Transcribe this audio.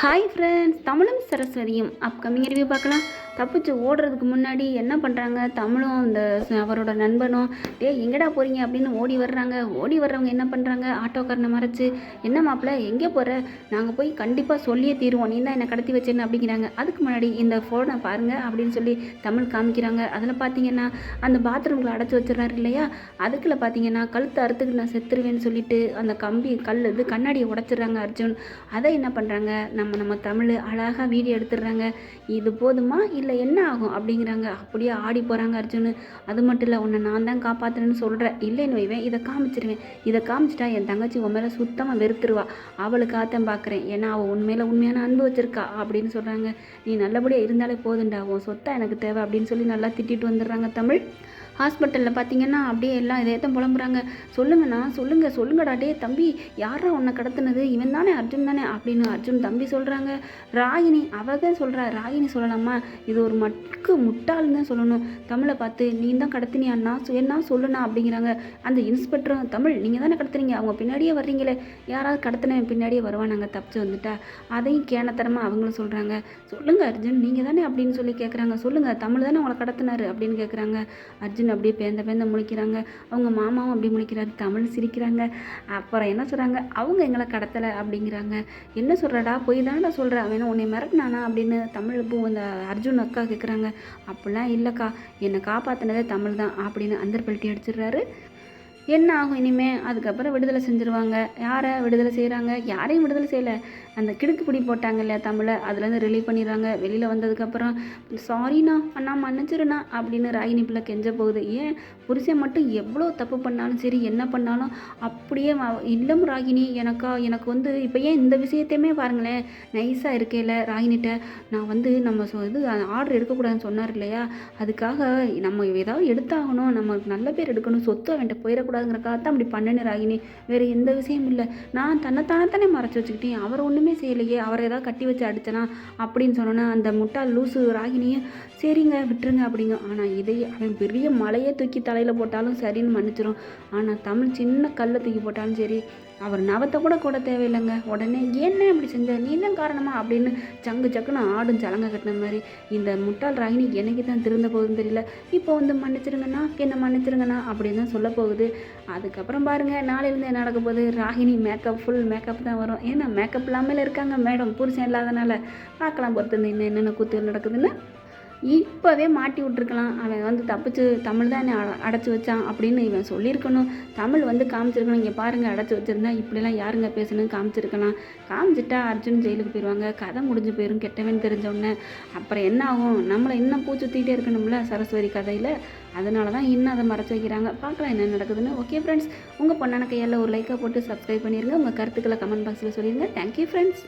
Hi friends தமிழும் சரஸ்வதியும் upcoming review பார்க்கலாம். தப்பிச்சு ஓடுறதுக்கு முன்னாடி என்ன பண்ணுறாங்க தமிழும் அந்த அவரோட நண்பனும் டே எங்கடா போகிறீங்க அப்படின்னு ஓடி வர்றாங்க. ஓடி வர்றவங்க என்ன பண்ணுறாங்க ஆட்டோக்காரனை மறைச்சு என்ன மாப்பிள்ள எங்கே போகிற நாங்கள் போய் கண்டிப்பாக சொல்லியே தீருவோம். நீ தான் என்னை கடத்தி வச்சேன்னு அப்படிங்கிறாங்க. அதுக்கு முன்னாடி இந்த ஃபோனை பாருங்கள் அப்படின்னு சொல்லி தமிழ் காமிக்கிறாங்க. அதில் பார்த்தீங்கன்னா அந்த பாத்ரூம்களை அடைச்சி வச்சிடறாரு இல்லையா? அதுக்குள்ள பார்த்தீங்கன்னா கழுத்து அறுத்துக்கு நான் செத்துருவேன்னு சொல்லிட்டு அந்த கம்பி கல் இது கண்ணாடியை உடைச்சிடுறாங்க அர்ஜுன். அதை என்ன பண்ணுறாங்க நம்ம நம்ம தமிழ் அழகாக வீடியோ எடுத்துடுறாங்க. இது போதுமா? இல்லை என்ன ஆகும்? அப்படிங்கிறாங்க. அப்படியே ஆடி போகிறாங்க அர்ஜுனு. அது மட்டும் இல்லை உன்னை நான் தான் காப்பாற்றுறேன்னு சொல்கிறேன் இல்லைன்னு வைவேன் இதை காமிச்சிருவேன். இதை காமிச்சிட்டா என் தங்கச்சி உன் மேலே சுத்தமாக வெறுத்துருவா. அவளுக்கு ஆத்தம் பார்க்குறேன் ஏன்னா அவள் உண்மையில் உண்மையான அன்பு வச்சிருக்கா அப்படின்னு சொல்கிறாங்க நீ நல்லபடியாக இருந்தாலே போதுண்டா உன் சொத்தா எனக்கு தேவை அப்படின்னு சொல்லி நல்லா திட்டிட்டு வந்துடுறாங்க தமிழ். ஹாஸ்பிட்டலில் பார்த்தீங்கன்னா அப்படியே எல்லாம் இதே தான் புலம்புறாங்க. சொல்லுங்கண்ணா சொல்லுங்கள் சொல்லுங்கடா டே தம்பி யாரா உன்னை கடத்தினது? இவன் தானே அர்ஜுன் தானே அப்படின்னு அர்ஜுன் தம்பி சொல்கிறாங்க ராகினி அவ தான் சொல்கிறா ராகினி சொல்லலாமா? இது ஒரு மட்கு முட்டாள்னு தான் சொல்லணும். தமிழை பார்த்து நீ தான் கடத்தினியாண்ணா என்ன சொல்லுண்ணா? அப்படிங்கிறாங்க. அந்த இன்ஸ்பெக்டரும் தமிழ் நீங்கள் தானே கடத்துறீங்க அவங்க பின்னாடியே வர்றீங்களே. யாராவது கடத்தினவன் பின்னாடியே வருவானாங்க தப்பிச்சு வந்துட்டா. அதையும் கேனத்தரமாக அவங்களும் சொல்கிறாங்க சொல்லுங்கள் அர்ஜுன் நீங்கள் தானே அப்படின்னு சொல்லி கேட்குறாங்க சொல்லுங்கள் தமிழ் தானே உங்களை கடத்தினாரு? அப்படின்னு கேட்குறாங்க அர்ஜுன் அப்படியே பேந்த பேந்த முழிக்கிறாங்க. அவங்க மாமாவும் அப்படி முழிக்கிறாரு. தமிழ் சிரிக்கிறாங்க. அப்புறம் என்ன சொல்கிறாங்க அவங்க எங்களை கடத்தலை அப்படிங்கிறாங்க. என்ன சொல்கிறடா போய் தானடா சொல்கிற அவன் உன்னை மிரட்டினானா? அப்படின்னு தமிழ் பூ அந்த அர்ஜுன் அக்கா கேட்குறாங்க அப்படிலாம் இல்லைக்கா. என்னை காப்பாற்றினதே தமிழ் தான் அப்படின்னு அந்தர் பல்ட்டி அடிச்சிடுறாரு. என்ன ஆகும் இனிமே? அதுக்கப்புறம் விடுதலை செஞ்சுருவாங்க. யாரை விடுதலை செய்கிறாங்க யாரையும் விடுதலை செய்யலை. அந்த கிடுக்கு பிடி போட்டாங்க இல்லையா தமிழை? அதுலேருந்து ரிலீவ் பண்ணிடுறாங்க. வெளியில் வந்ததுக்கப்புறம் சாரிண்ணா அண்ணா மன்னிச்சிருண்ணா அப்படின்னு ராகினி பிள்ளை கெஞ்ச போகுது. ஏன்? புருஷன் மட்டும் எவ்வளோ தப்பு பண்ணாலும் சரி என்ன பண்ணாலும் அப்படியே இல்லம் ராகினி எனக்கா எனக்கு வந்து இப்போ ஏன் இந்த விஷயத்தையுமே பாருங்களேன் நைஸாக இருக்கையில் ராகினிட்ட. நான் வந்து நம்ம சொ- இது ஆர்டர் எடுக்கக்கூடாதுன்னு சொன்னார் இல்லையா? அதுக்காக நம்ம ஏதாவது எடுத்தாகணும். நம்ம நல்ல பேர் எடுக்கணும். சொத்து அவன்கிட்ட போயிடக்கூடாதுங்கிறக்காக தான் அப்படி பண்ணனு ராகினி. வேறு எந்த விஷயமும் இல்லை. நான் தன்னைத்தானே தானே மறைச்சி வச்சுக்கிட்டேன். அவர் ஒன்றுமே செய்யலையே அவரை ஏதாவது கட்டி வச்சு அடிச்சனா அப்படின்னு சொன்னோன்னா அந்த முட்டாள் லூசு ராகினியும் சரிங்க விட்டுருங்க அப்படிங்க. ஆனால் இதை அவன் பெரிய மலையை தூக்கி தலையில் போட்டாலும் சரின்னு மன்னிச்சிரும். ஆனால் தமிழ் சின்ன கல்லை தூக்கி போட்டாலும் சரி அவர் நவத்தை கூட கூட தேவையில்லைங்க. உடனே என்ன இப்படி செஞ்ச? நீ தான் காரணமா? அப்படின்னு சங்கு சக்குன்னு ஆடும் சலங்கை கட்டின மாதிரி. இந்த முட்டாள் ராகினி என்னைக்கு தான் திருந்த போகுதுன்னு தெரியல. இப்போ வந்து மன்னிச்சிருங்கண்ணா. என்ன மன்னிச்சிருங்கண்ணா? அப்படின்னு தான் சொல்ல போகுது. அதுக்கப்புறம் பாருங்கள் நாளையிலேருந்து என்ன நடக்க போகுது? ராகினி மேக்கப் ஃபுல் மேக்கப் தான் வரும். ஏன்னா மேக்கப் இல்லாமல் இருக்காங்க மேடம். புருஷன் இல்லாதனால. பார்க்கலாம் பொறுத்து இன்னும் என்னென்ன கூத்து நடக்குதுன்னு. இப்போவே மாட்டி விட்ருக்கலாம் அவன் வந்து தப்பிச்சு தமிழ் தான் என்னை அடைச்சி வச்சான் அப்படின்னு இவன் சொல்லியிருக்கணும். தமிழ் வந்து காமிச்சிருக்கணும். இங்கே பாருங்கள் அடைச்சி வச்சிருந்தா இப்படிலாம் யாருங்க பேசணும் காமிச்சிருக்கலாம். காமிச்சிட்டா அர்ஜுன் ஜெயிலுக்கு போயிடுவாங்க கதை முடிஞ்சு போயிடும் கெட்டவன் தெரிஞ்சோடனே அப்புறம் என்ன ஆகும்? நம்மளை இன்னும் பூச்சுத்திட்டே இருக்கணும்ல சரஸ்வதி கதையில். அதனால தான் இன்னும் அதை மறைச்சி வைக்கிறாங்க. பார்க்கலாம் என்ன நடக்குதுன்னு. ஓகே ஃப்ரெண்ட்ஸ் உங்கள் பொண்ணான கையால் ஒரு லைக்கை போட்டு சப்ஸ்கிரைப் பண்ணிடுங்க உங்கள் கருத்துக்களை கமெண்ட் பாக்ஸில் சொல்லிடுங்க தேங்க்யூ ஃப்ரெண்ட்ஸ்